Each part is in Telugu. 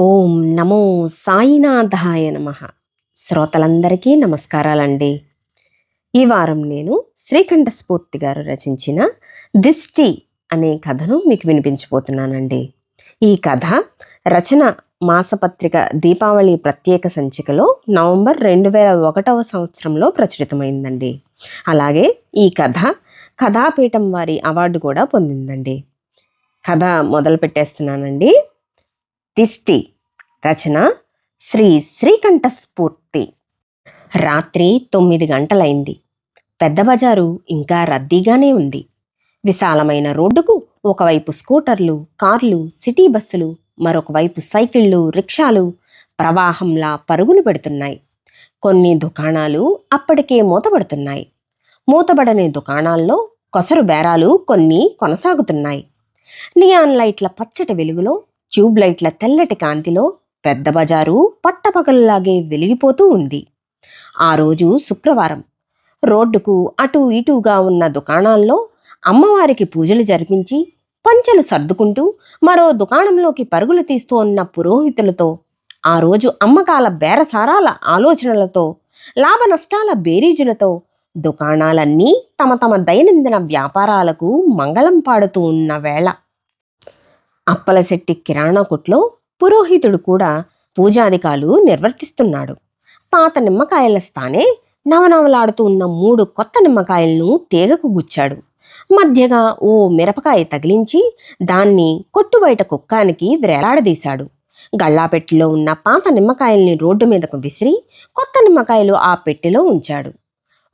ఓం నమో సాయినాథాయ నమ. శ్రోతలందరికీ నమస్కారాలండి. ఈ వారం నేను శ్రీకంఠ స్ఫూర్తి గారు రచించిన దిష్టి అనే కథను మీకు వినిపించబోతున్నానండి. ఈ కథ రచన మాసపత్రిక దీపావళి ప్రత్యేక సంచికలో నవంబర్ రెండు వేల ఒకటవ సంవత్సరంలో ప్రచురితమైందండి. అలాగే ఈ కథ కథాపీఠం వారి అవార్డు కూడా పొందిందండి. కథ మొదలు పెట్టేస్తున్నానండి దిష్టి. రచన శ్రీ శ్రీకంఠస్ఫూర్తి. రాత్రి తొమ్మిది గంటలైంది. పెద్ద బజారు ఇంకా రద్దీగానే ఉంది. విశాలమైన రోడ్డుకు ఒకవైపు స్కూటర్లు కార్లు సిటీ బస్సులు మరొక వైపు సైకిళ్ళు రిక్షాలు ప్రవాహంలా పరుగులు పెడుతున్నాయి. కొన్ని దుకాణాలు అప్పటికే మూతపడుతున్నాయి. మూతబడని దుకాణాల్లో కొసరు బేరాలు కొన్ని కొనసాగుతున్నాయి. నియాన్ లైట్ల పచ్చటి వెలుగులో ట్యూబ్ లైట్ల తెల్లటి కాంతిలో పెద్ద బజారు పట్టపగలలాగే వెలిగిపోతూ ఉంది. ఆ రోజు శుక్రవారం. రోడ్డుకు అటు ఇటుగా ఉన్న దుకాణాల్లో అమ్మవారికి పూజలు జరిపించి పంచెలు సర్దుకుంటూ మరో దుకాణంలోకి పరుగులు తీస్తూ ఉన్న పురోహితులతో ఆ రోజు అమ్మకాల బేరసారాల ఆలోచనలతో లాభ నష్టాల బేరీజులతో దుకాణాలన్నీ తమ తమ దైనందిన వ్యాపారాలకు మంగళం పాడుతూ ఉన్న వేళ. అప్పలశెట్టి కిరాణా కొట్లో పురోహితుడు కూడా పూజాధికాలు నిర్వర్తిస్తున్నాడు. పాత నిమ్మకాయల స్థానే నవనవలాడుతూ ఉన్న మూడు కొత్త నిమ్మకాయలను తీగకు గుచ్చాడు. మధ్యగా ఓ మిరపకాయ తగిలించి దాన్ని కొట్టు బయట కుక్కానికి వ్రేలాడదీశాడు గళ్ళాపెట్టిలో ఉన్న పాత నిమ్మకాయల్ని రోడ్డు మీదకు విసిరి కొత్త నిమ్మకాయలు ఆ పెట్టెలో ఉంచాడు.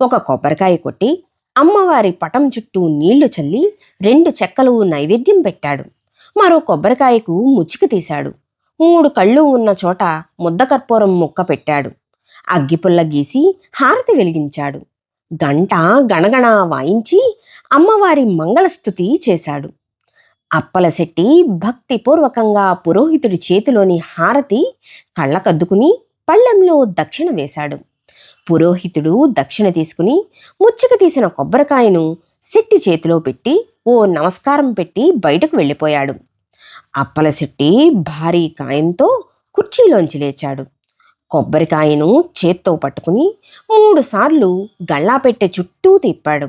ఒక కొబ్బరికాయ కొట్టి అమ్మవారి పటం చుట్టూ నీళ్ళు చల్లి రెండు చెక్కలు నైవేద్యం పెట్టాడు. మరో కొబ్బరికాయకు ముచ్చిక తీశాడు. మూడు కళ్ళు ఉన్న చోట ముద్దకర్పూరం ముక్క పెట్టాడు. అగ్గిపుల్ల గీసి హారతి వెలిగించాడు. గంట గణగణ వాయించి అమ్మవారి మంగళస్థుతి చేశాడు. అప్పలశెట్టి భక్తిపూర్వకంగా పురోహితుడి చేతిలోని హారతి కళ్ళకద్దుకుని పళ్ళెంలో దక్షిణ వేశాడు. పురోహితుడు దక్షిణ తీసుకుని ముచ్చుకు తీసిన కొబ్బరికాయను శెట్టి చేతిలో పెట్టి ఓ నమస్కారం పెట్టి బయటకు వెళ్ళిపోయాడు. అప్పల శెట్టి భారీ కాయంతో కుర్చీలోంచి లేచాడు. కొబ్బరికాయను చేత్తో పట్టుకుని మూడుసార్లు గళ్ళాపెట్టె చుట్టూ తిప్పాడు.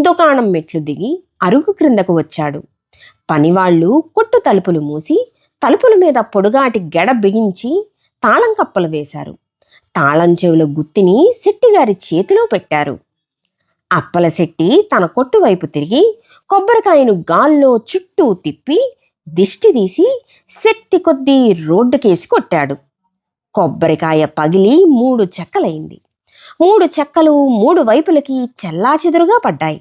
దుకాణం మెట్లు దిగి అరుగు క్రిందకు వచ్చాడు. పనివాళ్ళు కొట్టు తలుపులు మూసి తలుపుల మీద పొడుగాటి గెడ బిగించి తాళం కప్పలు వేశారు. తాళం చెవుల గుత్తిని శెట్టిగారి చేతిలో పెట్టారు. అప్పలశెట్టి తన కొట్టు వైపు తిరిగి కొబ్బరికాయను గాల్లో చుట్టూ తిప్పి దిష్టి తీసి శక్తి కొద్దీ రోడ్డుకేసి కొట్టాడు. కొబ్బరికాయ పగిలి మూడు చెక్కలైంది. మూడు చెక్కలు మూడు వైపులకి చెల్లాచెదురుగా పడ్డాయి.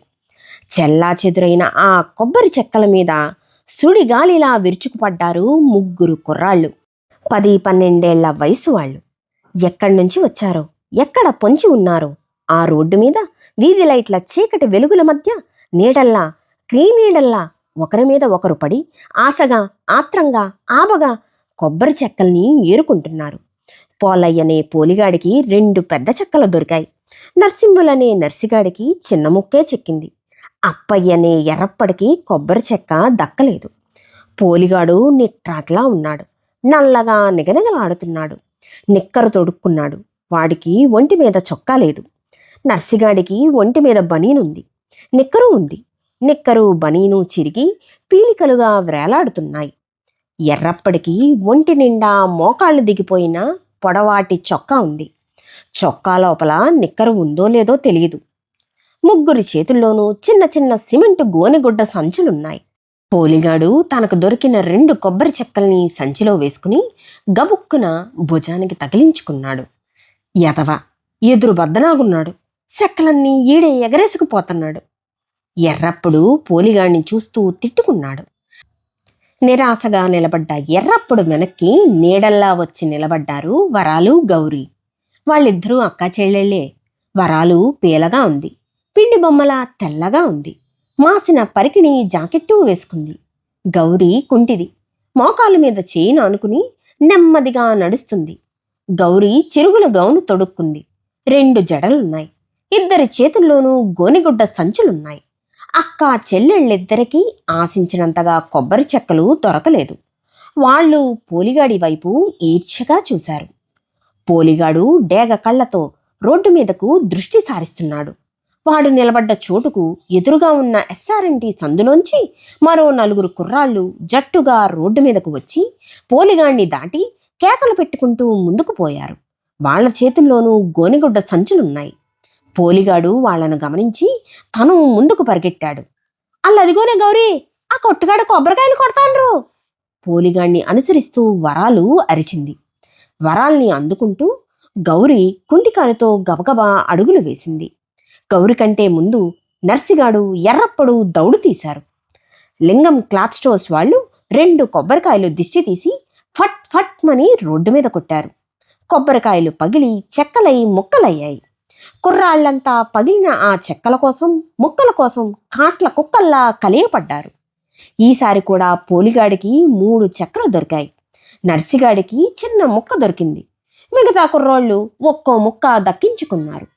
చెల్లాచెదురైన ఆ కొబ్బరి చెక్కల మీద సుడిగాలిలా విరుచుకుపడ్డారు ముగ్గురు కుర్రాళ్ళు. పది పన్నెండేళ్ళ వయసు వాళ్ళు. ఎక్కడి నుంచి వచ్చారో ఎక్కడ పొంచి ఉన్నారో ఆ రోడ్డు మీద వీధి లైట్ల చీకటి వెలుగుల మధ్య నీడల్లా క్రీనీడల్లా ఒకరి మీద ఒకరు పడి ఆశగా ఆత్రంగా ఆబగా కొబ్బరి చెక్కల్ని ఏరుకుంటున్నారు. పోలయ్యనే పోలిగాడికి రెండు పెద్ద చెక్కలు దొరికాయి. నర్సింబులనే నర్సిగాడికి చిన్న ముక్కే చిక్కింది. అప్పయ్యనే ఎర్రప్పడికి కొబ్బరి చెక్క దక్కలేదు. పోలిగాడు నిట్రాట్లా ఉన్నాడు. నల్లగా నిగనిగలాడుతున్నాడు. నిక్కరు తొడుక్కున్నాడు. వాడికి ఒంటి మీద చొక్కా లేదు. నర్సిగాడికి ఒంటి మీద బనీనుంది. నిక్కరు ఉంది. నిక్కరు బనీను చిరిగి పీలికలుగా వ్రేలాడుతున్నాయి ఎర్రప్పటికి ఒంటి నిండా మోకాళ్ళు దిగిపోయిన పొడవాటి చొక్కా ఉంది. చొక్కా లోపల నిక్కరు ఉందో లేదో తెలియదు ముగ్గురి చేతుల్లోనూ చిన్న చిన్న సిమెంటు గోనెగుడ్డ సంచులున్నాయి. పోలిగాడు తనకు దొరికిన రెండు కొబ్బరి చెక్కల్ని సంచిలో వేసుకుని గబుక్కున భుజానికి తగిలించుకున్నాడు. ఎదవ ఎదురు బద్దనాగున్నాడు. సెక్కలన్నీ ఈడే ఎగరేసుకుపోతున్నాడు. ఎర్రప్పుడు పోలిగాణ్ణి చూస్తూ తిట్టుకున్నాడు. నిరాశగా నిలబడ్డ ఎర్రప్పుడు వెనక్కి నీడల్లా వచ్చి నిలబడ్డారు వరాలు గౌరీ. వాళ్ళిద్దరూ అక్కా చెల్లెళ్ళే. వరాలు పీలగా ఉంది. పిండి బొమ్మల తెల్లగా ఉంది. మాసిన పరికిణి జాకెట్టు వేసుకుంది. గౌరీ కుంటిది. మోకాలు మీద చేయిను అనుకుని నెమ్మదిగా నడుస్తుంది. గౌరీ చిరుగుల గౌను తొడుక్కుంది. రెండు జడలున్నాయి. ఇద్దరి చేతుల్లోనూ గోనిగుడ్డ సంచులున్నాయి. అక్క చెల్లెళ్ళిద్దరికీ ఆశించినంతగా కొబ్బరి చెక్కలు దొరకలేదు. వాళ్ళు పోలిగాడి వైపు ఈర్ష్యగా చూశారు. పోలిగాడు డేగ కళ్ళతో రోడ్డు మీదకు దృష్టి సారిస్తున్నాడు. వాడు నిలబడ్డ చోటుకు ఎదురుగా ఉన్న ఎస్ఆర్ఎన్టీ సందులోంచి మరో నలుగురు కుర్రాళ్ళు జట్టుగా రోడ్డు మీదకు వచ్చి పోలిగాణ్ణి దాటి కేకలు పెట్టుకుంటూ ముందుకు పోయారు. వాళ్ళ చేతుల్లోనూ గోనిగుడ్డ సంచులున్నాయి. పోలిగాడు వాళ్ళను గమనించి తను ముందుకు పరిగెట్టాడు. అల్లదిగోనే గౌరీ ఆ కొట్టుగాడు కొబ్బరికాయలు కొడతాండ్రు. పోలిగాణ్ణి అనుసరిస్తూ వరాలు అరిచింది. వరాల్ని అందుకుంటూ గౌరి కుంటికాలతో గబగబా అడుగులు వేసింది. గౌరి కంటే ముందు నర్సిగాడు ఎర్రప్పుడు దౌడు తీశారు. లింగం క్లాత్ స్టోర్స్ వాళ్ళు రెండు కొబ్బరికాయలు దిష్టి తీసి ఫట్ ఫట్ మని రోడ్డు మీద కొట్టారు. కొబ్బరికాయలు పగిలి చెక్కలై ముక్కలయ్యాయి. కుర్రాళ్ళంతా పగిలిన ఆ చెక్కల కోసం ముక్కల కోసం కాట్ల కుక్కల్లా కలియపడ్డారు. ఈసారి కూడా పోలిగాడికి మూడు చెక్కలు దొరికాయి. నర్సిగాడికి చిన్న ముక్క దొరికింది. మిగతా కుర్రోళ్ళు ఒక్కో ముక్క దక్కించుకున్నారు.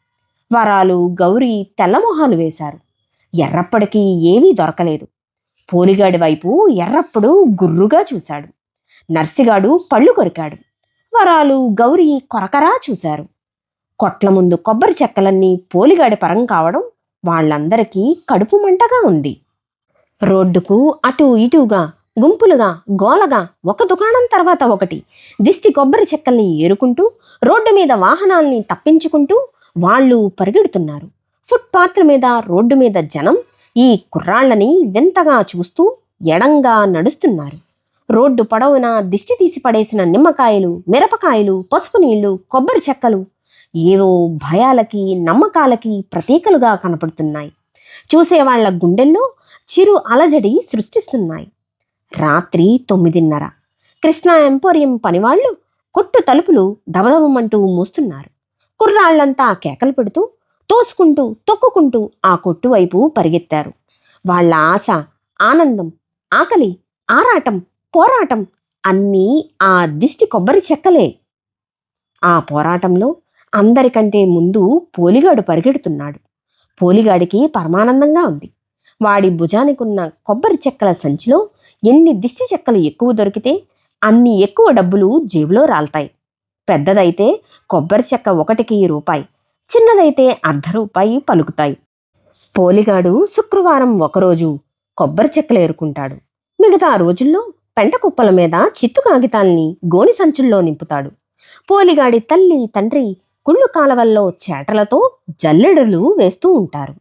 వరాలు గౌరీ తెల్లమొహాలు వేశారు. ఎర్రప్పటికీ ఏవీ దొరకలేదు. పోలిగాడి వైపు ఎర్రప్పుడు గుర్రుగా చూశాడు. నర్సిగాడు పళ్ళు కొరికాడు. వరాలు గౌరీ కొరకరా చూశారు. కొట్ల ముందు కొబ్బరి చెక్కలన్నీ పోలిగాడి పరం కావడం వాళ్ళందరికీ కడుపు మంటగా ఉంది. రోడ్డుకు అటు ఇటుగా గుంపులుగా గోలగా ఒక దుకాణం తర్వాత ఒకటి. దిష్టి కొబ్బరి చెక్కల్ని ఏరుకుంటూ రోడ్డు మీద వాహనాల్ని తప్పించుకుంటూ వాళ్ళు పరిగెడుతున్నారు. ఫుట్పాత్ల మీద రోడ్డు మీద జనం ఈ కుర్రాళ్ళని వింతగా చూస్తూ ఎడంగా నడుస్తున్నారు. రోడ్డు పొడవునా దిష్టి తీసి పడేసిన నిమ్మకాయలు మిరపకాయలు పసుపు నీళ్ళు కొబ్బరి చెక్కలు ఏవో భయాలకి నమ్మకాలకి ప్రతీకలుగా కనపడుతున్నాయి. చూసేవాళ్ళ గుండెల్లో చిరు అలజడి సృష్టిస్తున్నాయి. రాత్రి తొమ్మిదిన్నర. కృష్ణా ఎంపోరియం పనివాళ్ళు కొట్టు తలుపులు దబదబమంటూ మూస్తున్నారు. కుర్రాళ్ళంతా కేకలు పెడుతూ తోసుకుంటూ తొక్కుకుంటూ ఆ కొట్టు వైపు పరిగెత్తారు. వాళ్ళ ఆశ ఆనందం ఆకలి ఆరాటం పోరాటం అన్నీ ఆ దిష్టి కొబ్బరి చెక్కలే. ఆ పోరాటంలో అందరికంటే ముందు పోలిగాడు పరిగెడుతున్నాడు. పోలిగాడికి పరమానందంగా ఉంది. వాడి భుజానికున్న కొబ్బరి చెక్కల సంచిలో ఎన్ని దిష్టి చెక్కలు ఎక్కువ దొరికితే అన్ని ఎక్కువ డబ్బులు జేబులో రాల్తాయి. పెద్దదైతే కొబ్బరి చెక్క ఒకటికి రూపాయి చిన్నదైతే అర్ధ రూపాయి పలుకుతాయి. పోలిగాడు శుక్రవారం ఒకరోజు కొబ్బరి చెక్కలు ఏరుకుంటాడు. మిగతా రోజుల్లో పెంట కుప్పల మీద చిత్తు కాగితాల్ని గోని సంచుల్లో నింపుతాడు. పోలిగాడి తల్లి తండ్రి కుళ్ళు కాలవల్లో చేటలతో జల్లెడలు వేస్తూ ఉంటారు.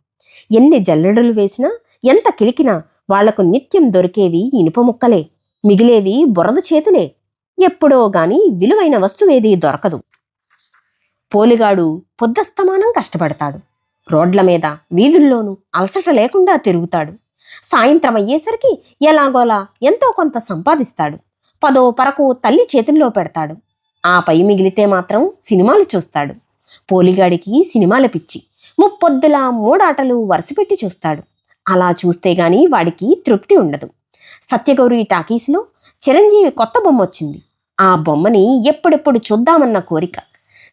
ఎన్ని జల్లెడలు వేసినా ఎంత కిలికినా వాళ్ళకు నిత్యం దొరికేవి ఇనుప ముక్కలే మిగిలేవి బురద చేతులే. ఎప్పుడో గాని విలువైన వస్తువేది దొరకదు. పోలిగాడు పొద్దస్తమానం కష్టపడతాడు. రోడ్ల మీద వీధుల్లోనూ అలసట లేకుండా తిరుగుతాడు. సాయంత్రం అయ్యేసరికి ఎలాగోలా ఎంతో కొంత సంపాదిస్తాడు. పదో పరకు తల్లి చేతుల్లో పెడతాడు. ఆ పై మిగిలితే మాత్రం సినిమాలు చూస్తాడు. పోలిగాడికి సినిమాల పిచ్చి. ముప్పొద్దుల మూడాటలు వరుసపెట్టి చూస్తాడు. అలా చూస్తే గాని వాడికి తృప్తి ఉండదు. సత్యగౌరి టాకీస్లో చిరంజీవి కొత్త బొమ్మ వచ్చింది ఆ బొమ్మని ఎప్పుడెప్పుడు చూద్దామన్న కోరిక.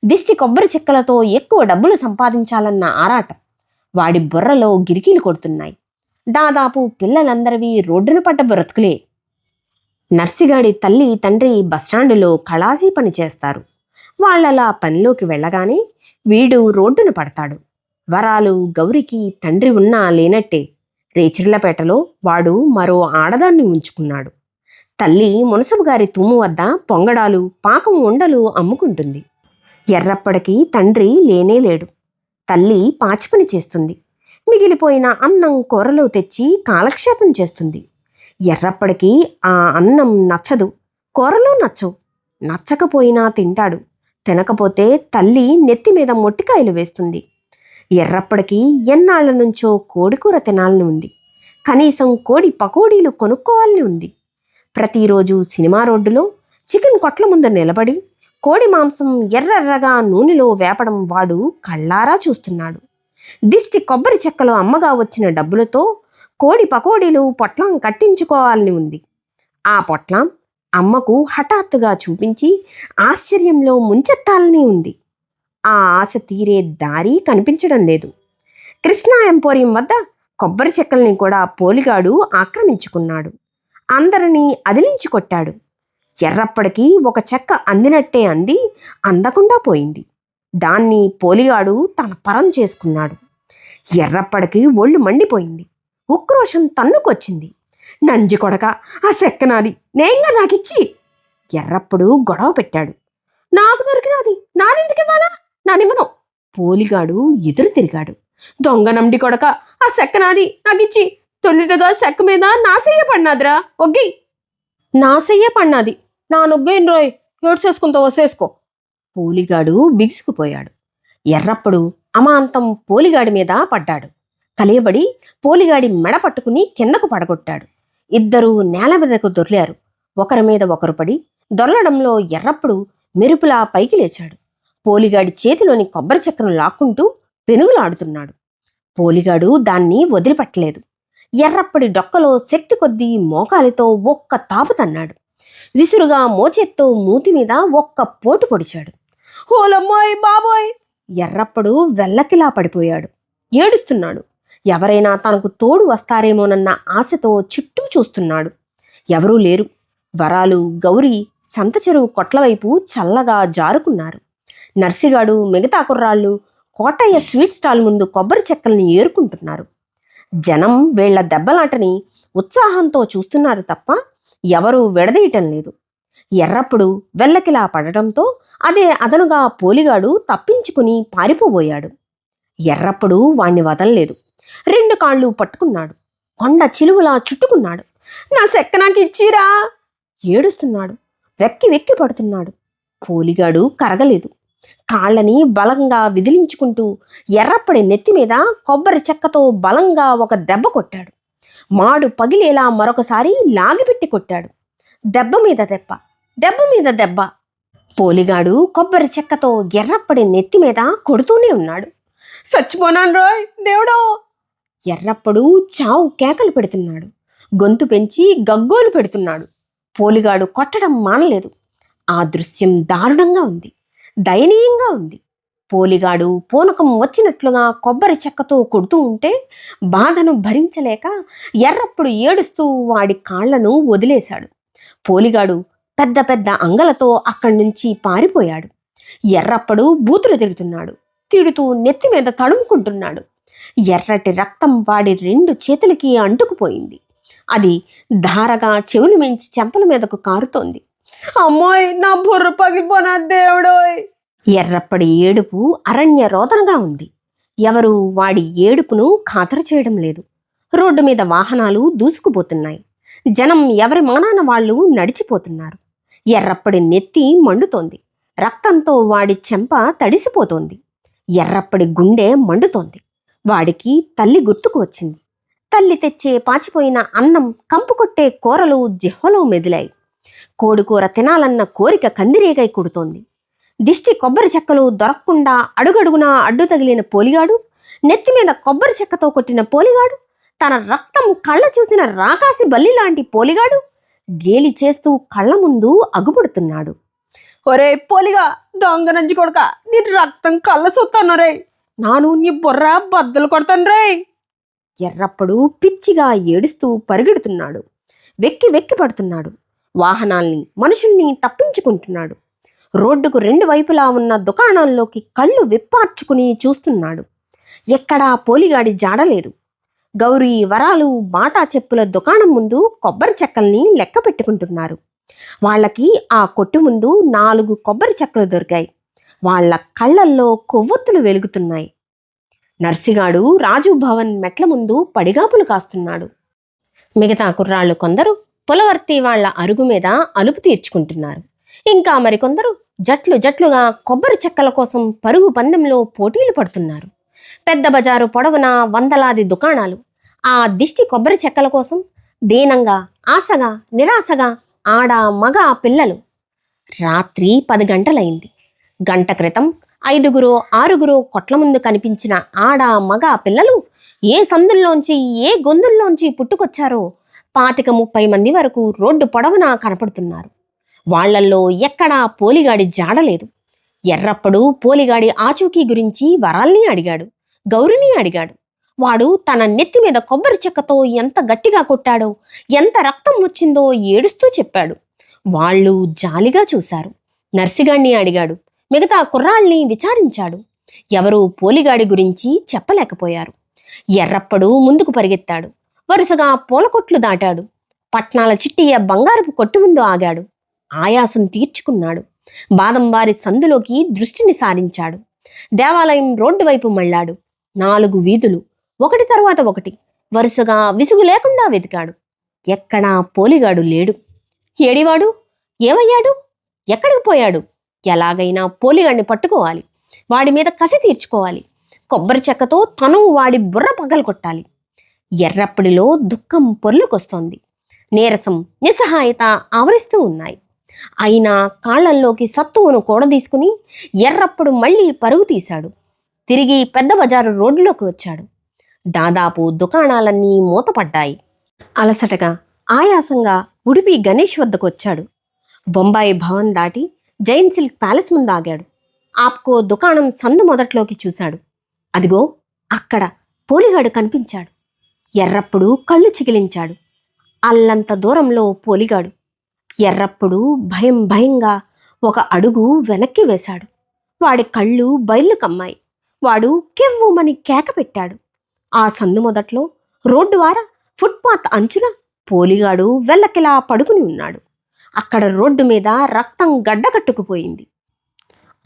దిష్టి కొబ్బరి చెక్కలతో ఎక్కువ డబ్బులు సంపాదించాలన్న ఆరాటం. వాడి బుర్రలో గిరికీలు కొడుతున్నాయి. దాదాపు పిల్లలందరివి రోడ్డున పడ్డ బ్రతుకులే. నర్సిగాడి తల్లి తండ్రి బస్టాండులో కళాసీ పని చేస్తారు. వాళ్ళలా పనిలోకి వెళ్ళగానే వీడు రోడ్డున పడతాడు. వరాలు గౌరికి తండ్రి ఉన్నా లేనట్టే రేచిర్లపేటలో వాడు మరో ఆడదాన్ని ఉంచుకున్నాడు. తల్లి మునసబు గారి తుమ్ము వద్ద పొంగడాలు పాకం ఉండలు అమ్ముకుంటుంది. ఎర్రప్పటికి తండ్రి లేనే లేడు. తల్లి పాచిపని చేస్తుంది. మిగిలిపోయిన అన్నం కూరలు తెచ్చి కాలక్షేపం చేస్తుంది. ఎర్రప్పటికీ ఆ అన్నం నచ్చదు. కూరలు నచ్చవు నచ్చకపోయినా తింటాడు. తినకపోతే తల్లి నెత్తి మీద మొట్టికాయలు వేస్తుంది. ఎర్రప్పటికీ ఎన్నాళ్ళ నుంచో కోడికూర తినాలని ఉంది. కనీసం కోడి పకోడీలు కొనుక్కోవాలని ఉంది. ప్రతిరోజు సినిమా రోడ్డులో చికెన్ కొట్ల ముందు నిలబడి కోడి మాంసం ఎర్రెర్రగా నూనెలో వేపడం వాడు కళ్ళారా చూస్తున్నాడు. దిష్టి కొబ్బరి చెక్కలో అమ్మగా వచ్చిన డబ్బులతో కోడి పకోడీలు పొట్లం కట్టించుకోవాలని ఉంది. ఆ పొట్లం అమ్మకు హఠాత్తుగా చూపించి ఆశ్చర్యంలో ముంచెత్తాలని ఉంది. ఆ ఆశ తీరే దారి కనిపించడం లేదు. కృష్ణా ఎంపోరియం వద్ద కొబ్బరి చెక్కల్ని కూడా పోలిగాడు ఆక్రమించుకున్నాడు. అందరినీ అదిలించి కొట్టాడు. ఎర్రప్పటికి ఒక చెక్క అందినట్టే అంది అందకుండా పోయింది. దాన్ని పోలిగాడు తన పరం చేసుకున్నాడు. ఎర్రప్పటికి ఒళ్ళు మండిపోయింది. ఉక్రోషం తన్నుకొచ్చింది. నంజి కొడక ఆ సెక్కనాది నేంగా నాకిచ్చి. ఎర్రప్పుడు గొడవ పెట్టాడు. నాకు దొరికినది నానెందుకు నానివ్వను. పోలిగాడు ఎదురు తిరిగాడు. దొంగ నండి కొడక ఆ సెక్కనాది నాకిచ్చి తొలిదగా సెక్క మీద నాసయ్య పడినాదిరా ఒగ్గి. నాసయ్య పడినాది నా నొగ్గైన రోయ్ ఏడ్చేసుకుంటూ వసేసుకో. పోలిగాడు బిగుసుకుపోయాడు. ఎర్రప్పుడు అమాంతం పోలిగాడి మీద పడ్డాడు. కలియబడి పోలిగాడి మెడ పట్టుకుని కిందకు పడగొట్టాడు. ఇద్దరూ నేల మీదకు దొర్లారు. ఒకరి మీద ఒకరు పడి దొర్లడంలో ఎర్రప్పుడు మెరుపులా పైకి లేచాడు. పోలిగాడి చేతిలోని కొబ్బరి చెక్కను లాక్కుంటూ పెనుగులాడుతున్నాడు. పోలిగాడు దాన్ని వదిలిపెట్టలేదు. ఎర్రప్పటి డొక్కలో శక్తి కొద్దీ మోకాలితో ఒక్క తాపు తన్నాడు. విసురుగా మోచేత్తో మూతి మీద ఒక్క పోటు పొడిచాడు. హోలమ్మోయ్ బాబోయ్! ఎర్రప్పుడు వెల్లకిలా పడిపోయాడు. ఏడుస్తున్నాడు. ఎవరైనా తనకు తోడు వస్తారేమోనన్న ఆశతో చుట్టూ చూస్తున్నాడు. ఎవరూ లేరు. వరాలు గౌరీ సంత చెరువు కొట్లవైపు చల్లగా జారుకున్నారు. నర్సిగాడు మిగతా కుర్రాళ్ళు కోటయ్య స్వీట్ స్టాల్ ముందు కొబ్బరి చెక్కల్ని ఏరుకుంటున్నారు. జనం వీళ్ళ దెబ్బలాటని ఉత్సాహంతో చూస్తున్నారు తప్ప ఎవరూ విడదీయటం లేదు. ఎర్రప్పుడు వెల్లకిలా పడటంతో అదే అదనుగా పోలిగాడు తప్పించుకుని పారిపోబోయాడు. ఎర్రప్పుడు వాణ్ణి వదలలేదు. రెండు కాళ్ళు పట్టుకున్నాడు. కొండ చిలువలా చుట్టుకున్నాడు. నా సెక్క నాకు ఇచ్చిరా! ఏడుస్తున్నాడు. వెక్కి వెక్కి పడుతున్నాడు. పోలిగాడు కరగలేదు. కాళ్ళని బలంగా విదిలించుకుంటూ ఎర్రప్పడి నెత్తి మీద కొబ్బరి చెక్కతో బలంగా ఒక దెబ్బ కొట్టాడు. మాడు పగిలేలా మరొకసారి లాగిపెట్టి కొట్టాడు. దెబ్బ మీద దెబ్బ దెబ్బ మీద దెబ్బ. పోలిగాడు కొబ్బరి చెక్కతో ఎర్రప్పడి నెత్తి మీద కొడుతూనే ఉన్నాడు. చచ్చిపోనాను రోయ్ దేవుడో! ఎర్రప్పుడు చావు కేకలు పెడుతున్నాడు. గొంతు పెంచి గగ్గోలు పెడుతున్నాడు. పోలిగాడు కొట్టడం మానలేదు. ఆ దృశ్యం దారుణంగా ఉంది. దయనీయంగా ఉంది. పోలిగాడు పూనకం వచ్చినట్లుగా కొబ్బరి చెక్కతో కొడుతూ ఉంటే బాధను భరించలేక ఎర్రప్పుడు ఏడుస్తూ వాడి కాళ్ళను వదిలేశాడు. పోలిగాడు పెద్ద పెద్ద అంగలతో అక్కడి నుంచి పారిపోయాడు. ఎర్రప్పుడు బూతులు తిరుగుతున్నాడు. తిడుతూ నెత్తి మీద తడుముకుంటున్నాడు. ఎర్రటి రక్తం వాడి రెండు చేతులకి అంటుకుపోయింది. అది ధారగా చెవులు మించి చెంపల మీదకు కారుతోంది. అమ్మోయ్ నా బుర్ర పగిలిపోనా దేవుడోయ్! ఎర్రప్పటి ఏడుపు అరణ్య రోదనగా ఉంది. ఎవరు వాడి ఏడుపును ఖాతరు చేయడం లేదు. రోడ్డు మీద వాహనాలు దూసుకుపోతున్నాయి. జనం ఎవరి మానాన వాళ్ళు నడిచిపోతున్నారు. ఎర్రప్పటి నెత్తి మండుతోంది. రక్తంతో వాడి చెంప తడిసిపోతోంది. ఎర్రప్పటి గుండె మండుతోంది. వాడికి తల్లి గుర్తుకు వచ్చింది. తల్లి తెచ్చే పాచిపోయిన అన్నం కంపు కొట్టే కూరలు జిహ్వలో మెదిలాయి. కోడికూర తినాలన్న కోరిక కందిరీగై కుడుతోంది. దిష్టి కొబ్బరి చెక్కలు దొరక్కుండా అడుగడుగునా అడ్డు తగిలిన పోలిగాడు నెత్తి మీద కొబ్బరి చెక్కతో కొట్టిన పోలిగాడు తన రక్తం కళ్ళ చూసిన రాకాసి బల్లి లాంటి పోలిగాడు గేలి చేస్తూ కళ్ళ ముందు అగుపడుతున్నాడు. ఒరే పోలిగా దొంగ నంచి కొడక నీ రక్తం కళ్ళ సొత్తాను రే నాను నీ బుర్ర బద్దలు కొడతాను రే ఎర్రప్పుడు పిచ్చిగా ఏడుస్తూ పరిగెడుతున్నాడు. వెక్కి వెక్కి పడుతున్నాడు. వాహనాల్ని మనుషుల్ని తప్పించుకుంటున్నాడు. రోడ్డుకు రెండు వైపులా ఉన్న దుకాణాల్లోకి కళ్ళు విప్పార్చుకుని చూస్తున్నాడు. ఎక్కడా పోలిగాడి జాడలేదు గౌరీ వరాలు బాటా చెప్పుల దుకాణం ముందు కొబ్బరి చెక్కల్ని లెక్క పెట్టుకుంటున్నారు. వాళ్ళకి ఆ కొట్టు ముందు నాలుగు కొబ్బరి చెక్కలు దొరికాయి. వాళ్ళ కళ్ళల్లో కొవ్వొత్తులు వెలుగుతున్నాయి. నర్సిగాడు రాజు భవన్ మెట్ల ముందు పడిగాపులు కాస్తున్నాడు. మిగతా కుర్రాళ్ళు కొందరు పులవర్తి వాళ్ళ అరుగు మీద అలుపు తీర్చుకుంటున్నారు. ఇంకా మరికొందరు జట్లు జట్లుగా కొబ్బరి చెక్కల కోసం పరుగు పందెంలో పోటీలు పడుతున్నారు. పెద్ద బజారు పొడవున వందలాది దుకాణాలు. ఆ దిష్టి కొబ్బరి చెక్కల కోసం దీనంగా ఆశగా నిరాశగా ఆడ మగ పిల్లలు. రాత్రి పది గంటలైంది. గంట క్రితం ఐదుగురు ఆరుగురు కొట్ల ముందు కనిపించిన ఆడ మగ పిల్లలు ఏ సందుల్లోంచి ఏ గొంతుల్లోంచి పుట్టుకొచ్చారో పాతిక ముప్పై మంది వరకు రోడ్డు పొడవునా కనపడుతున్నారు. వాళ్ళల్లో ఎక్కడా పోలిగాడి జాడలేదు ఎర్రప్పుడు పోలిగాడి ఆచూకీ గురించి వరాల్ని అడిగాడు గౌరిని అడిగాడు. వాడు తన నెత్తి మీద కొబ్బరి చెక్కతో ఎంత గట్టిగా కొట్టాడో ఎంత రక్తం వచ్చిందో ఏడుస్తూ చెప్పాడు. వాళ్ళు జాలిగా చూశారు. నర్సిగాణ్ణి అడిగాడు మిగతా కుర్రాళ్ళని విచారించాడు. ఎవరూ పోలిగాడి గురించి చెప్పలేకపోయారు. ఎర్రప్పడు ముందుకు పరిగెత్తాడు. వరుసగా పూలకొట్లు దాటాడు. పట్నాల చిట్టియ బంగారపు కొట్టు ముందు ఆగాడు. ఆయాసం తీర్చుకున్నాడు. బాదంవారి సందులోకి దృష్టిని సారించాడు. దేవాలయం రోడ్డు వైపు మళ్ళాడు. నాలుగు వీధులు ఒకటి తరువాత ఒకటి వరుసగా విసుగు లేకుండా వెతికాడు. ఎక్కడా పోలిగాడు లేడు. ఏడివాడు? ఏమయ్యాడు? ఎక్కడికి పోయాడు? ఎలాగైనా పోలిగాడిని పట్టుకోవాలి. వాడి మీద కసి తీర్చుకోవాలి. కొబ్బరి చెక్కతో తను వాడి బుర్ర పగలు కొట్టాలి ఎర్రప్పడిలో దుఃఖం పొర్లుకొస్తోంది. నీరసం నిస్సహాయత ఆవరిస్తూ ఉన్నాయి. అయినా కాళ్ళల్లోకి సత్తువును కూడదీసుకుని ఎర్రప్పుడు మళ్ళీ పరుగు తీశాడు. తిరిగి పెద్ద బజారు రోడ్డులోకి వచ్చాడు. దాదాపు దుకాణాలన్నీ మూతపడ్డాయి. అలసటగా ఆయాసంగా ఉడిపి గణేష్ వద్దకు వచ్చాడు బొంబాయి భవన్ దాటి జైన్ సిల్క్ ప్యాలెస్ ముందు ఆగాడు ఆప్కో దుకాణం సందు మొదట్లోకి చూశాడు. అదిగో అక్కడ పోలిగాడు కనిపించాడు. ఎర్రప్పుడు కళ్ళు చికిలించాడు అల్లంత దూరంలో పోలిగాడు. ఎర్రప్పుడు భయం భయంగా ఒక అడుగు వెనక్కి వేశాడు. వాడి కళ్ళు బయళ్ళు కమ్మాయి. వాడు కెవ్వుమని కేక పెట్టాడు. ఆ సందు మొదట్లో రోడ్డు వార ఫుట్పాత్ అంచున పోలిగాడు వెల్లకిలా పడుకుని ఉన్నాడు. అక్కడ రోడ్డు మీద రక్తం గడ్డకట్టుకుపోయింది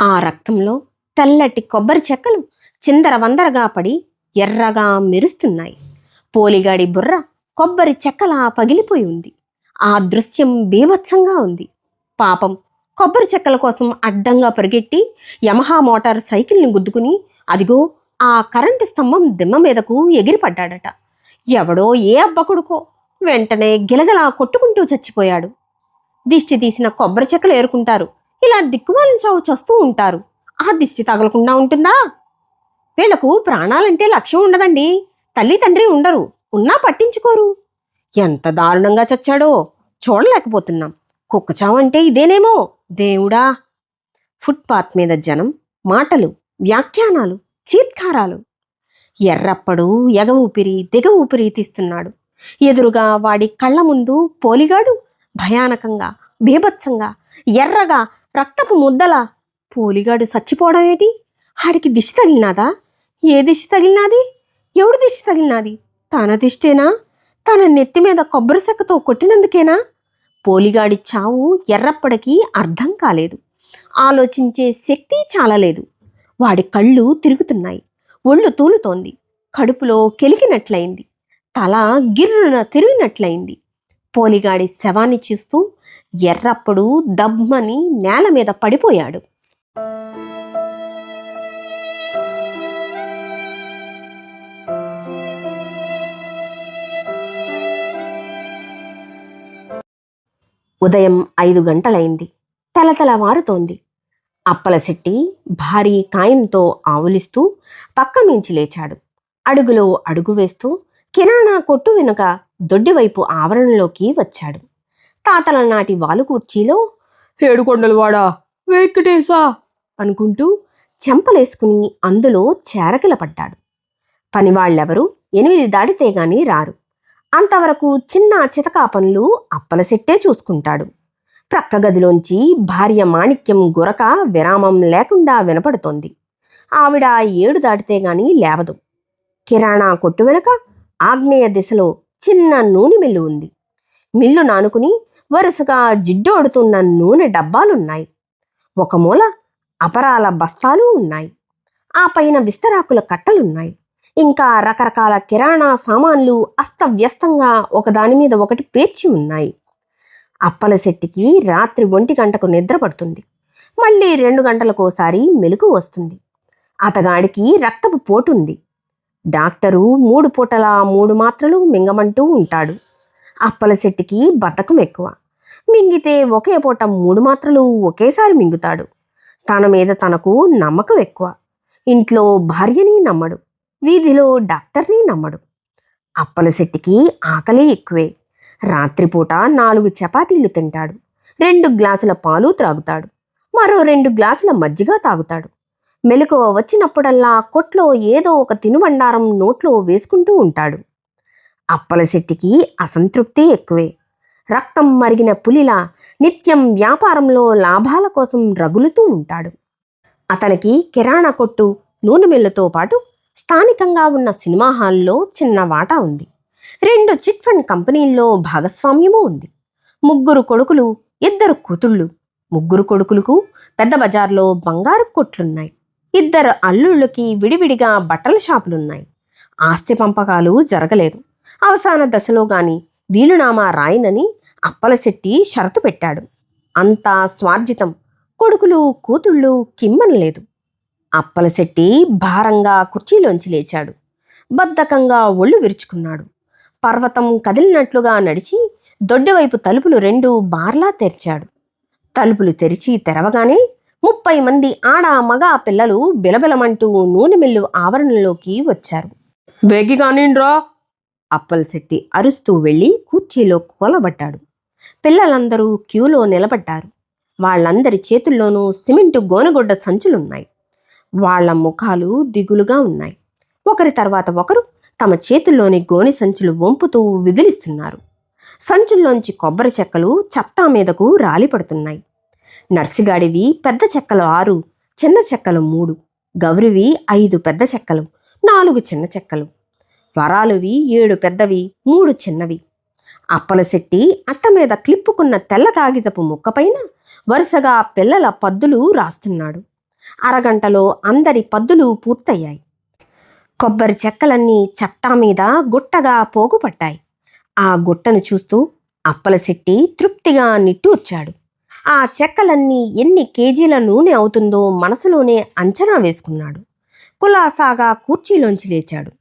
ఆ రక్తంలో తెల్లటి కొబ్బరి చెక్కలు చిందర వందరగా పడి ఎర్రగా మెరుస్తున్నాయి. పోలిగాడి బుర్ర కొబ్బరి చెక్కలా పగిలిపోయి ఉంది. ఆ దృశ్యం బీభత్సంగా ఉంది. పాపం కొబ్బరి చెక్కల కోసం అడ్డంగా పరిగెట్టి యమహా మోటార్ సైకిల్ని గుద్దుకుని అదిగో ఆ కరెంటు స్తంభం దిమ్మ మీదకు ఎగిరిపడ్డాడట. ఎవడో ఏ అబ్బ కొడుకో వెంటనే గిలగలా కొట్టుకుంటూ చచ్చిపోయాడు. దిష్టి తీసిన కొబ్బరి చెక్కలు ఏరుకుంటారు. ఇలా దిక్కుమాలిన చావు చస్తూ ఉంటారు. ఆ దిష్టి తగలకుండా ఉంటుందా? వీళ్ళకు ప్రాణాలంటే లక్ష్యం ఉండదండి. తల్లి తండ్రి ఉండరు. ఉన్నా పట్టించుకోరు. ఎంత దారుణంగా చచ్చాడో! చూడలేకపోతున్నాం. కుక్కచావు అంటే ఇదేనేమో? దేవుడా! ఫుట్పాత్ మీద జనం మాటలు వ్యాఖ్యానాలు చీత్కారాలు. ఎర్రప్పడు ఎగ ఊపిరి దిగ ఊపిరి తీస్తున్నాడు. ఎదురుగా వాడి కళ్ళ ముందు పోలిగాడు. భయానకంగా బీభత్సంగా ఎర్రగా రక్తపు ముద్దల పోలిగాడు చచ్చిపోవడం ఏంటి? ఆడికి దిష్టి తగిలినాదా? ఏ దిష్టి తగిలినాది? ఎవడు దిష్టి తగిలినాది? తన దిష్టేనా? తన నెత్తి మీద కొబ్బరి సెక్కతో కొట్టినందుకేనా? పోలిగాడి చావు ఎర్రప్పటికీ అర్థం కాలేదు. ఆలోచించే శక్తి చాలలేదు. వాడి కళ్ళు తిరుగుతున్నాయి. ఒళ్ళు తూలుతోంది. కడుపులో కెలికినట్లయింది. తల గిర్రున తిరిగినట్లయింది. పోలిగాడి శవాన్ని చూస్తూ ఎర్రప్పుడు దమ్మని నేల మీద పడిపోయాడు. ఉదయం ఐదు గంటలైంది. తలతల వారుతోంది. అప్పలశెట్టి భారీ కాయంతో ఆవులిస్తూ పక్క మించి లేచాడు. అడుగులో అడుగు వేస్తూ కిరాణా కొట్టు వెనుక దొడ్డివైపు ఆవరణలోకి వచ్చాడు. తాతల నాటి వాలు కుర్చీలో ఏడుకొండలవాడా వెంకటేశా అనుకుంటూ చెంపలేసుకుని అందులో చేరకిల పడ్డాడు. పనివాళ్ళెవరూ ఎనిమిది దాటితే గాని రారు. అంతవరకు చిన్న చితకా పనులు అప్పలసెట్టే చూసుకుంటాడు. ప్రక్క గదిలోంచి భార్య మాణిక్యం గురక విరామం లేకుండా వినపడుతోంది. ఆవిడ ఏడు దాటితే గాని లేవదు. కిరాణా కొట్టు వెనక ఆగ్నేయ దిశలో చిన్న నూనె మిల్లు ఉంది. మిల్లు నానుకుని వరుసగా జిడ్డోడుతున్న నూనె డబ్బాలున్నాయి. ఒక మూల అపరాల బస్తాలు ఉన్నాయి. ఆ పైన విస్తరాకుల కట్టలున్నాయి. ఇంకా రకరకాల కిరాణా సామాన్లు అస్తవ్యస్తంగా ఒకదాని మీద ఒకటి పేర్చి ఉన్నాయి. అప్పల శెట్టికి రాత్రి ఒంటి గంటకు నిద్ర పడుతుంది. మళ్ళీ రెండు గంటలకోసారి మెలకు వస్తుంది. అతగాడికి రక్తపు పోటుంది. డాక్టరు మూడు పూటల మూడు మాత్రలు మింగమంటూ ఉంటాడు. అప్పల శెట్టికి బతకం ఎక్కువ. మింగితే ఒకే పూట మూడు మాత్రలు ఒకేసారి మింగుతాడు. తన మీద తనకు నమ్మకం ఎక్కువ. ఇంట్లో భార్యని నమ్మడు. వీధిలో డాక్టర్ని నమ్మడు. అప్పలశెట్టికి ఆకలి ఎక్కువే. రాత్రిపూట నాలుగు చపాతీలు తింటాడు. రెండు గ్లాసుల పాలు త్రాగుతాడు. మరో రెండు గ్లాసుల మజ్జిగ తాగుతాడు. మెలకువ వచ్చినప్పుడల్లా కొట్లో ఏదో ఒక తినుబండారం నోట్లో వేసుకుంటూ ఉంటాడు. అప్పలశెట్టికి అసంతృప్తి ఎక్కువే. రక్తం మరిగిన పులిలా నిత్యం వ్యాపారంలో లాభాల కోసం రగులుతూ ఉంటాడు. అతనికి కిరాణా కొట్టు నూనె మిల్లుతో పాటు స్థానికంగా ఉన్న సినిమా హాల్లో చిన్న వాటా ఉంది. రెండు చిట్ ఫండ్ కంపెనీల్లో భాగస్వామ్యము ఉంది. ముగ్గురు కొడుకులు ఇద్దరు కూతుళ్ళు. ముగ్గురు కొడుకులకు పెద్ద బజార్లో బంగారు కొట్లున్నాయి. ఇద్దరు అల్లుళ్ళకి విడివిడిగా బట్టల షాపులున్నాయి. ఆస్తి పంపకాలు జరగలేదు. అవసాన దశలో గాని వీలునామా రాయనని అప్పలశెట్టి షరతు పెట్టాడు. అంతా స్వార్జితం. కొడుకులు కూతుళ్ళు కిమ్మనలేదు. అప్పలశెట్టి భారంగా కుర్చీలోంచి లేచాడు. బద్ధకంగా ఒళ్ళు విరుచుకున్నాడు. పర్వతం కదిలినట్లుగా నడిచి దొడ్డివైపు తలుపులు రెండు బార్లా తెరిచాడు. తలుపులు తెరిచి తెరవగానే ముప్పై మంది ఆడ మగ పిల్లలు బిలబిలమంటూ నూనె మిల్లు ఆవరణలోకి వచ్చారు. బేగి కానిండ్రా. అప్పలశెట్టి అరుస్తూ వెళ్ళి కుర్చీలో కూలబడ్డాడు. పిల్లలందరూ క్యూలో నిలబడ్డారు. వాళ్ళందరి చేతుల్లోనూ సిమెంటు గోనగొడ్డ సంచులున్నాయి. వాళ్ళ ముఖాలు దిగులుగా ఉన్నాయి. ఒకరి తర్వాత ఒకరు తమ చేతుల్లోని గోని సంచులు వంపుతూ విదిలిస్తున్నారు. సంచుల్లోంచి కొబ్బరి చెక్కలు చప్టా మీదకు రాలిపడుతున్నాయి. నర్సిగాడివి పెద్ద చెక్కలు ఆరు చిన్న చెక్కలు మూడు గౌరివి ఐదు పెద్ద చెక్కలు నాలుగు చిన్న చెక్కలు. వరాలువి ఏడు పెద్దవి మూడు చిన్నవి. అప్పలశెట్టి అట్ట మీద క్లిప్పుకున్న తెల్ల కాగితపు ముక్కపైన వరుసగా పిల్లల పద్దులు రాస్తున్నాడు. అరగంటలో అందరి పద్దులు పూర్తయ్యాయి. కొబ్బరి చెక్కలన్నీ చట్టా మీద గుట్టగా పోగుపట్టాయి. ఆ గుట్టను చూస్తూ అప్పలశెట్టి తృప్తిగా నిట్టూర్చాడు. ఆ చెక్కలన్నీ ఎన్ని కేజీల నూనె అవుతుందో మనసులోనే అంచనా వేసుకున్నాడు. కులాసాగా కుర్చీలోంచి లేచాడు.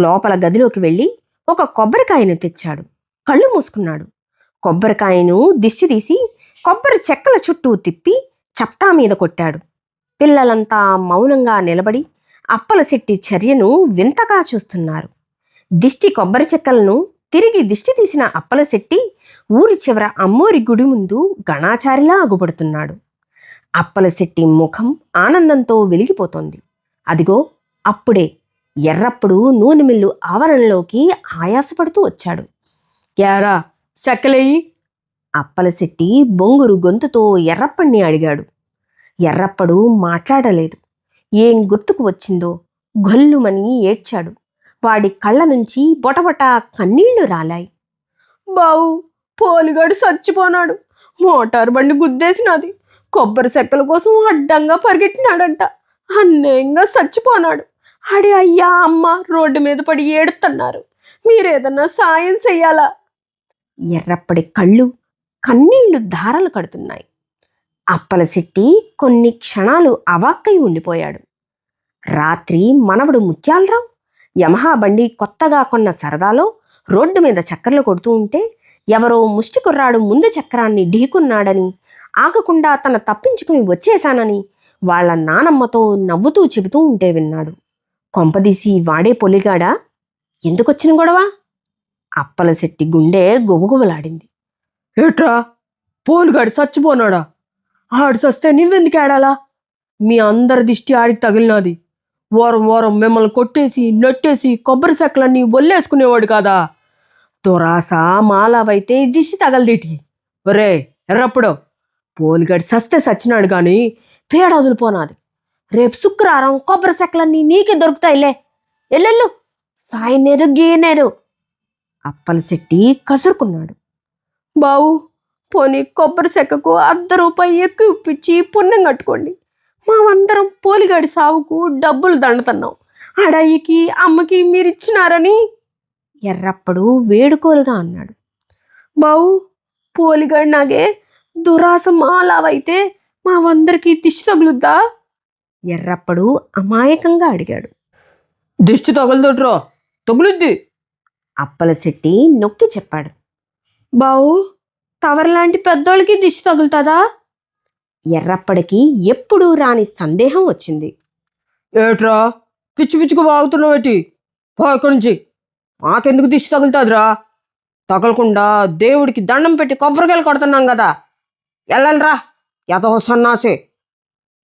లోపల గదిలోకి వెళ్ళి ఒక కొబ్బరికాయను తెచ్చాడు. కళ్ళు మూసుకున్నాడు. కొబ్బరికాయను దిష్టి తీసి కొబ్బరి చెక్కల చుట్టూ తిప్పి చప్టా మీద కొట్టాడు. పిల్లలంతా మౌనంగా నిలబడి అప్పలశెట్టి చర్యను వింతగా చూస్తున్నారు. దిష్టి కొబ్బరి చెక్కలను తిరిగి దిష్టి తీసిన అప్పలశెట్టి ఊరి చివర అమ్మోరి గుడి ముందు గణాచారిలా అగుపడుతున్నాడు అప్పలశెట్టి ముఖం ఆనందంతో వెలిగిపోతోంది. అదిగో అప్పుడే ఎర్రప్పుడు నూనె మిల్లు ఆవరణలోకి ఆయాసపడుతూ వచ్చాడు. యారా సెక్కలేయి! అప్పలశెట్టి బొంగురు గొంతుతో ఎర్రప్పణ్ణి అడిగాడు. ఎర్రప్పడు మాట్లాడలేదు. ఏం గుర్తుకు వచ్చిందో గొల్లుమని ఏడ్చాడు. వాడి కళ్ళ నుంచి బొటబొట కన్నీళ్ళు రాలాయి. బావు పోలిగాడు చచ్చిపోనాడు. మోటారు బండి గుద్దేసినది. కొబ్బరి చెక్కల కోసం అడ్డంగా పరిగెట్టినాడంట. అన్యాయంగా చచ్చిపోనాడు. అడి అయ్యా అమ్మ రోడ్డు మీద పడి ఏడుతున్నారు మీరేదన్నా సాయం చెయ్యాలా? ఎర్రప్పటి కళ్ళు కన్నీళ్ళు ధారలు కడుతున్నాయి. అప్పలశెట్టి కొన్ని క్షణాలు అవాక్కై ఉండిపోయాడు. రాత్రి మనవడు ముత్యాలరావు యమహా బండి కొత్తగా కొన్న సరదాలో రోడ్డు మీద చక్కర్లు కొడుతూ ఉంటే ఎవరో ముష్టి కుర్రాడు ముందు చక్రాన్ని ఢీకున్నాడని ఆగకుండా తన తప్పించుకుని వచ్చేశానని వాళ్ళ నానమ్మతో నవ్వుతూ చెబుతూ ఉంటే విన్నాడు. కొంపదీసి వాడే పొలిగాడా? ఎందుకొచ్చిన గొడవ? అప్పలశెట్టి గుండె గుబగుబలాడింది. ఏట్రా? పోలుగాడు చచ్చిపోనాడా? ఆడు చస్తే నువ్వెందుకు ఆడాలా మీ అందరి దిష్టి ఆడికి తగిలినది. వారం వారం మిమ్మల్ని కొట్టేసి నట్టేసి కొబ్బరి చెక్కలన్నీ వల్లేసుకునేవాడు కాదా? దురాస మాలావైతే దిష్టి తగలదేటి? ఒరే ఎర్రప్పుడు. పోలిగాడి సస్తే సచ్చినాడు గాని పేడ వదిలిపోనాది రేపు శుక్రవారం కొబ్బరి చెక్కలన్నీ నీకే దొరుకుతాయిలే. ఎల్లెళ్ళు సాయనేదు గీనేదు అప్పలశెట్టి కసురుకున్నాడు. బావు పోనీ కొబ్బరి చెక్కకు అర్ధ రూపాయి ఎక్కువ ఇప్పించి పుణ్యం కట్టుకోండి. మామందరం పోలిగాడి సావుకు డబ్బులు దండుతున్నాం. అడయ్యకి అమ్మకి మీరు ఇచ్చినారని ఎర్రప్పుడు వేడుకోలుగా అన్నాడు. బావు పోలిగాడి నాగే దురాస మాలావైతే మావందరికీ దిష్టి తగులుద్దా? ఎర్రప్పుడు అమాయకంగా అడిగాడు. దిష్టి తగులుదోట్రో తగులుద్ది? అప్పలశెట్టి నొక్కి చెప్పాడు. బావు తవరలాంటి పెద్దోళ్ళకి దిష్టి తగులుతుందా? ఎర్రప్పడికి ఎప్పుడూ రాని సందేహం వచ్చింది. ఏట్రా పిచ్చి పిచ్చిగా వాగుతున్నావేటి? పో ఇక్కడి నుంచి. మాకెందుకు దిష్టి తగులుతుందిరా? తగలకుండా దేవుడికి దండం పెట్టి కొబ్బరికాయలు కొడుతున్నాం కదా. వెళ్ళాలిరా ఎదో సన్నాసే.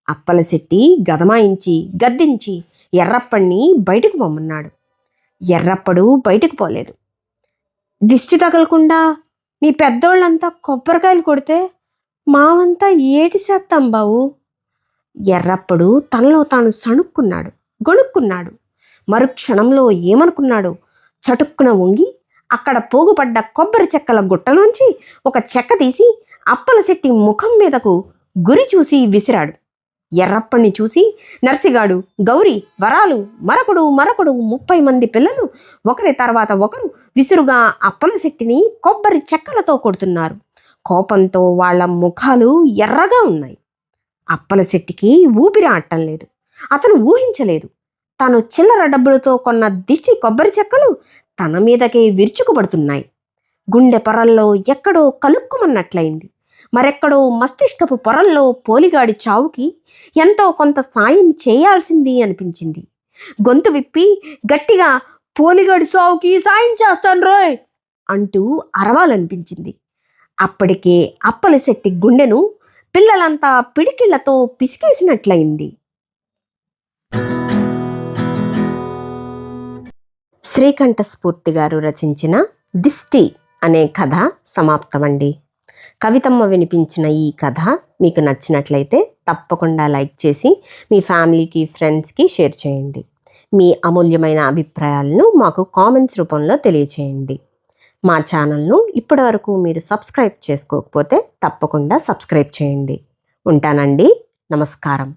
అప్పలశెట్టి గదమాయించి గద్దించి ఎర్రప్పడిని బయటకు పొమ్మన్నాడు. ఎర్రప్పడు బయటకు పోలేదు. దిష్టి తగలకుండా మీ పెద్దోళ్ళంతా కొబ్బరికాయలు కొడితే మావంతా ఏటి చేస్తాం బావు? ఎర్రప్పుడు తనలో తాను సణుక్కున్నాడు గొణుక్కున్నాడు. మరుక్షణంలో ఏమనుకున్నాడు? చటుక్కున వంగి అక్కడ పోగుపడ్డ కొబ్బరి చెక్కల గుట్టలోంచి ఒక చెక్క తీసి అప్పలశెట్టి ముఖం మీదకు గురి చూసి విసిరాడు. ఎర్రప్పని చూసి నర్సిగాడు గౌరి వరాలు మరొకడు మరొకడు ముప్పై మంది పిల్లలు ఒకరి తర్వాత ఒకరు విసురుగా అప్పలశెట్టిని కొబ్బరి చెక్కలతో కొడుతున్నారు. కోపంతో వాళ్ళ ముఖాలు ఎర్రగా ఉన్నాయి. అప్పలశెట్టికి ఊపిరి ఆడటం లేదు. అతను ఊహించలేదు. తాను చిల్లర డబ్బులతో కొన్న దిష్టి కొబ్బరి చెక్కలు తన మీదకే విరుచుకుపడుతున్నాయి. గుండె పొరల్లో ఎక్కడో కలుక్కుమన్నట్లయింది. మరెక్కడో మస్తిష్కపు పొరల్లో పోలిగాడి చావుకి ఎంతో కొంత సాయం చేయాల్సింది అనిపించింది. గొంతు విప్పి గట్టిగా పోలిగాడి సావుకి సాయం చేస్తాను రోయ్! అంటూ అరవాలనిపించింది. అప్పటికే అప్పలశెట్టి గుండెను పిల్లలంతా పిడికిళ్ళతో పిసికేసినట్లయింది. శ్రీకంఠ స్ఫూర్తి గారు రచించిన దిష్టి అనే కథ సమాప్తమండి. కవితమ్మ వినిపించిన ఈ కథ మీకు నచ్చినట్లయితే తప్పకుండా లైక్ చేసి మీ ఫ్యామిలీకి ఫ్రెండ్స్కి షేర్ చేయండి. మీ అమూల్యమైన అభిప్రాయాలను మాకు కామెంట్స్ రూపంలో తెలియచేయండి. మా ఛానల్ను ఇప్పటివరకు మీరు సబ్స్క్రైబ్ చేసుకోకపోతే తప్పకుండా సబ్స్క్రైబ్ చేయండి. ఉంటానండి. నమస్కారం.